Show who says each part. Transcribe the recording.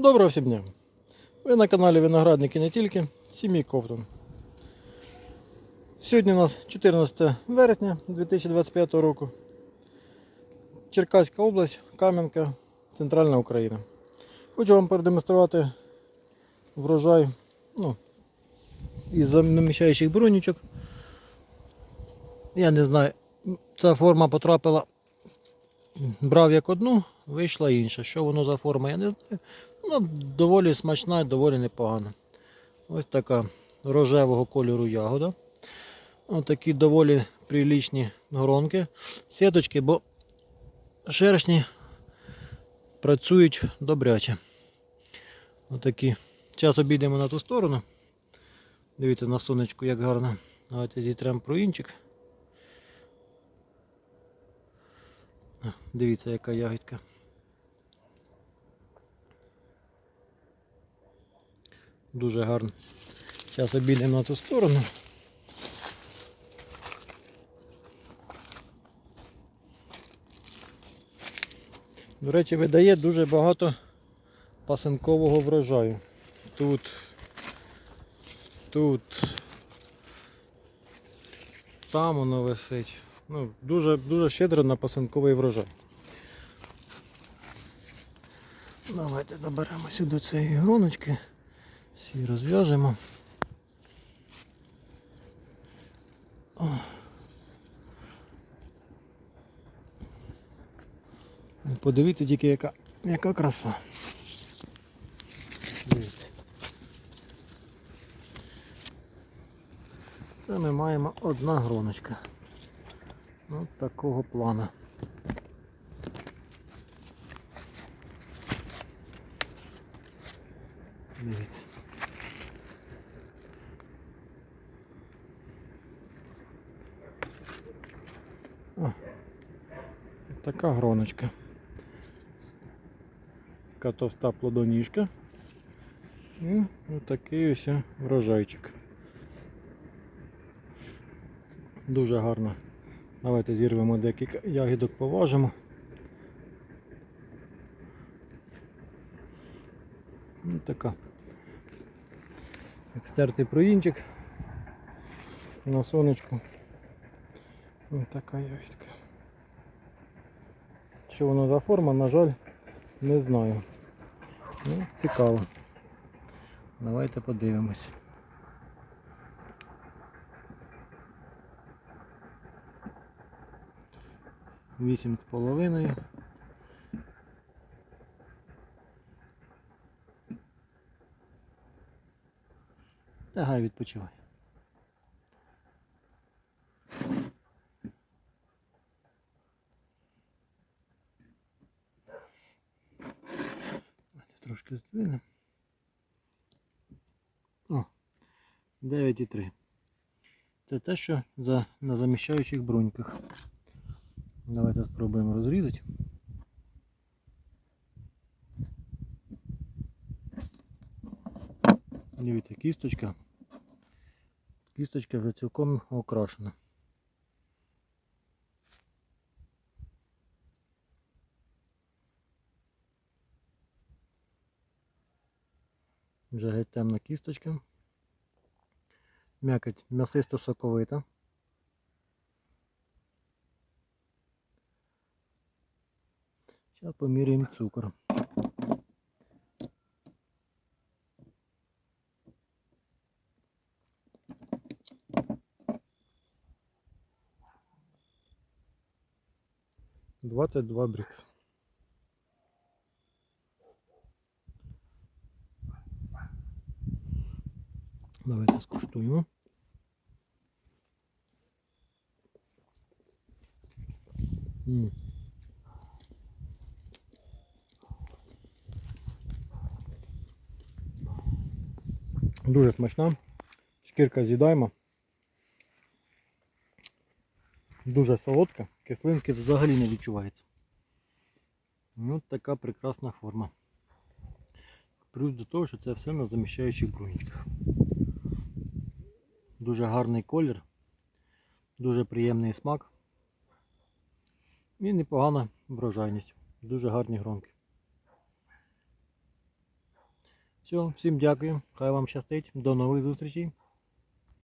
Speaker 1: Доброго всім дня! Ви на каналі Виноградники не тільки, сім'ї Ковтун. Сьогодні у нас 14 вересня 2025 року. Черкаська область, Кам'янка, Центральна Україна. Хочу вам продемонструвати врожай ну, із заміщаючих бронічок. Я не знаю, ця форма потрапила, брав як одну, вийшла інша. Що воно за форма, я не знаю. Ну, доволі смачна доволі непогана. Ось така рожевого кольору ягода. Ось такі доволі прилічні гронки. Сіточки, бо шершні працюють добряче. Отакі. Зараз обійдемо на ту сторону. Дивіться на сонечку, як гарно. Давайте зітремо пруїнчик. А, Дивіться, яка ягідка. Дуже гарно. Зараз обійдемо на ту сторону. До речі, видає дуже багато пасинкового врожаю. Тут, тут, там воно висить. Ну, дуже, дуже щедро на пасинковий врожай. Давайте доберемося до цієї гроночки. Всі розв'яжемо. Ну, Подивіться тільки яка, яка краса. Дивіться. Це ми маємо одна гроночка. Ось такого плана. Дивіться. Така гроночка. Така товста плодоніжка. І отакий ось врожайчик. Дуже гарно. Давайте зірвемо декілька ягідок, поважимо. Ось така. Як стертий проїнчик на сонечку. Ось така ягідка. Що воно за форма, на жаль, не знаю. Ну, цікаво. Давайте подивимось. Вісім з половиною. Та гай відпочивай. Трошки здвинемо. О, 9,3. Це те, що за, на заміщаючих бруньках. Давайте спробуємо розрізати. Дивіться, кісточка. Кісточка вже цілком окрашена. Вже геть темна кісточка. М'якоть м'ясисто соковита. Зараз поміряємо цукор. Двадцять два брікс. Давайте скуштуємо. М. Дуже смачна. Шкірка з'їдаємо. Дуже солодка, кислинки взагалі не відчувається. Ось така прекрасна форма. Плюс до того, що це все на заміщаючих брунічках. Дуже гарний колір, дуже приємний смак і непогана врожайність. Дуже гарні гронки. Все, всім дякую. Хай вам щастить. До нових зустрічей.